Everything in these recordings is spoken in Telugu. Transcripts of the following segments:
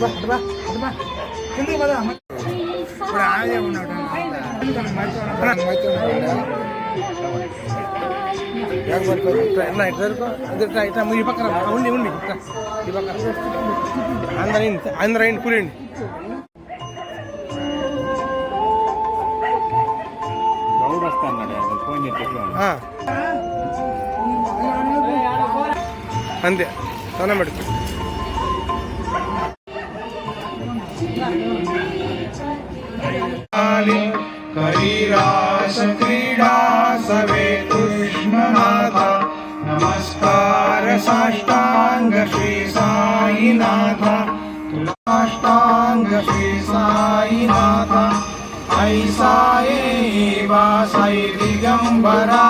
ఇట్లా ఇట్లా ఇట్లా ఇట్లా ఈ పక్కన ఉండి ఉండి ఇట్లా. ఈ పక్కన. అందరూ అందరూ అయింది కూరండి గౌడ్ వస్తాడు ఫోన్ చేసి ఆ. అంతే. తన పెడుతుంది ष्टाङ्गशी श्री साईनाथ काष्टाङ्गीसायि श्री साईनाथ साय वा सै दिगम्बरा।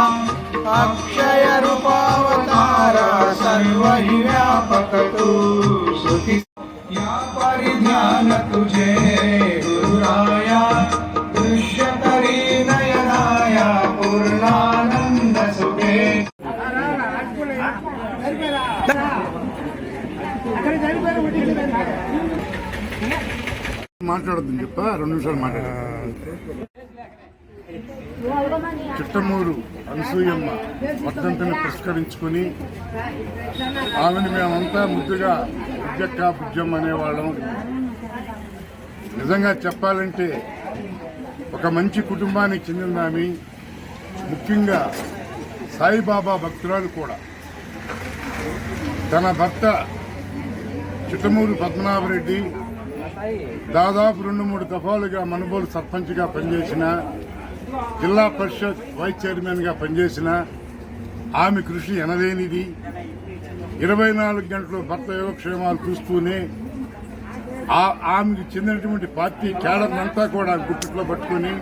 अक्षयरूपावतार सर्वहि व्यापकतु మాట్లాడద్దని చెప్ప. రెండు నిమిషాలు మాట్లాడ. చిట్టమూరు అనసూయమ్మ వర్ధంతిని పురస్కరించుకొని ఆమెను మేమంతా ముద్దుగా బుజ్జక్క బుజ్జమ్మ అనేవాళ్ళం. నిజంగా చెప్పాలంటే ఒక మంచి కుటుంబానికి చెందిందామి. ముఖ్యంగా సాయిబాబా భక్తురాలు కూడా. తన భర్త చిట్టమూరు పద్మనాభరెడ్డి దాదాపు రెండు మూడు దఫాలుగా మనుబోలు సర్పంచ్గా పనిచేసిన జిల్లా పరిషత్ వైస్ చైర్మన్గా పనిచేసిన ఆమె కృషి ఎనలేనిది. ఇరవై నాలుగు గంటలు భర్త యోగక్షేమాలు చూస్తూనే ఆ- ఆమెకు చెందినటువంటి పార్టీ క్యాడర్ అంతా కూడా గుట్టుట్లో పట్టుకొని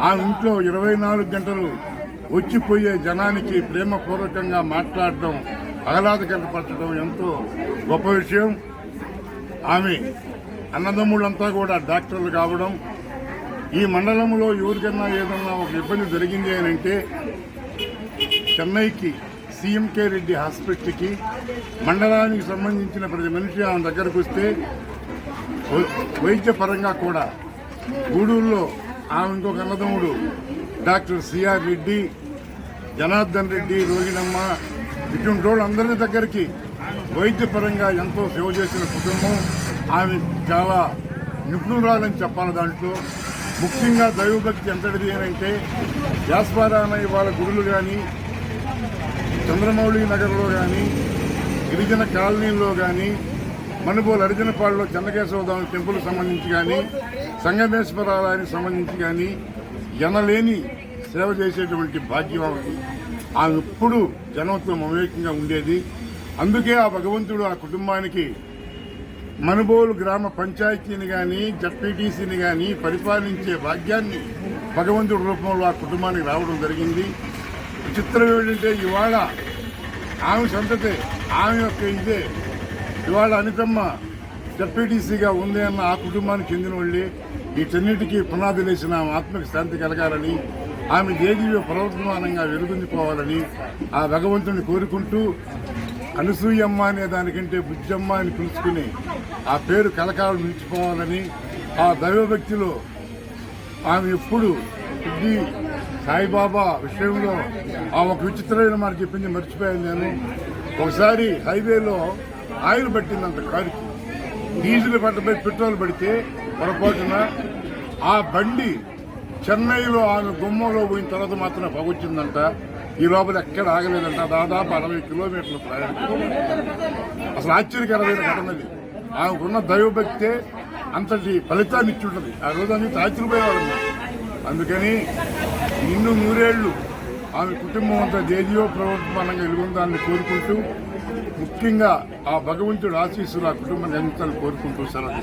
ఆమె ఇంట్లో ఇరవై నాలుగు గంటలు వచ్చిపోయే జనానికి ప్రేమపూర్వకంగా మాట్లాడడం ఆహ్లాదకరపరచడం ఎంతో గొప్ప విషయం. ఆమె అన్నదమ్ముళ్ళంతా కూడా డాక్టర్లు కావడం ఈ మండలంలో ఎవరికన్నా ఏదన్నా ఒక ఇబ్బంది జరిగింది అని అంటే చెన్నైకి సీఎంకే రెడ్డి హాస్పిటల్కి మండలానికి సంబంధించిన ప్రతి మనిషి ఆమె దగ్గరకు వస్తే వై- వైద్యపరంగా కూడా గూడూరులో ఆమె ఇంకొక అన్నదమ్ముడు డాక్టర్ సిఆర్ రెడ్డి జనార్దన్ రెడ్డి రోగిణమ్మ ఇటువంటి వాళ్ళందరి దగ్గరికి వైద్యపరంగా ఎంతో సేవ చేసిన కుటుంబం ఆమె చాలా నిపుణురాలని చెప్పాలి దాంట్లో. ముఖ్యంగా దైవభక్తి ఎంతటిది అని అంటే వాళ్ళ గురులు కానీ చంద్రమౌళి నగర్లో కానీ గిరిజన కాలనీలో కానీ మణిపూర్ అరిజనపాడులో చెన్నకేశవదాం టెంపుల్ సంబంధించి కానీ సంగమేశ్వరాలయానికి సంబంధించి కానీ ఎనలేని సేవ చేసేటువంటి భాగ్యం ఆమె ఎప్పుడు జనంతో మమేకంగా ఉండేది. అందుకే ఆ భగవంతుడు ఆ కుటుంబానికి మనుబోలు గ్రామ పంచాయతీని కానీ జడ్పీటీసీని కానీ పరిపాలించే భాగ్యాన్ని భగవంతుడి రూపంలో ఆ కుటుంబానికి రావడం జరిగింది. విచిత్రం ఏమిటంటే ఇవాళ ఆమె సంతతే ఆమె యొక్క ఇదే. ఇవాళ అనితమ్మ జడ్పీటీసీగా ఉంది అన్న ఆ కుటుంబానికి చెందిన వాళ్ళే వీటన్నిటికీ పునాది లేచిన ఆమె ఆత్మకి శాంతి కలగాలని ఆమె దేదీయ ప్రవర్తమానంగా వెలుగొందిపోవాలని ఆ భగవంతుని కోరుకుంటూ అనసూయమ్మ అనే దానికంటే బుజ్జమ్మ అని పిలుచుకుని ఆ పేరు కలకాలం నిలిచిపోవాలని ఆ దైవభక్తిలో ఆమె ఎప్పుడు ఇది సాయిబాబా విషయంలో ఆ ఒక విచిత్రమైన మాట చెప్పింది మర్చిపోయాను నేను. ఒకసారి హైవేలో ఆయిల్ పట్టిందంట కారుకి. డీజిల్ పట్టపై పెట్రోల్ పడితే పొరపాటున ఆ బండి చెన్నైలో ఆమె గుమ్మలో పోయిన తర్వాత మాత్రం పగొచ్చిందంట. ఈ లోపల ఎక్కడ ఆగలేదంట. దాదాపు అరవై కిలోమీటర్ల ప్రయాణం. అసలు ఆశ్చర్యకరమైన ఘటనది ఆమెకున్న దైవభక్తే అంతటి ఫలితాన్ని ఇచ్చుంటది. ఆ రోజు అనేది ఆశ్చర్యపోయేవాళ్ళు అందుకని నిన్ను నూరేళ్ళు ఆమె కుటుంబం అంతా దేదీయో ప్రవర్తమానంగా ఎలుగుందాన్ని కోరుకుంటూ ముఖ్యంగా ఆ భగవంతుడు ఆశీస్సులు ఆ కుటుంబాన్ని అందించాలని కోరుకుంటూ సెలవు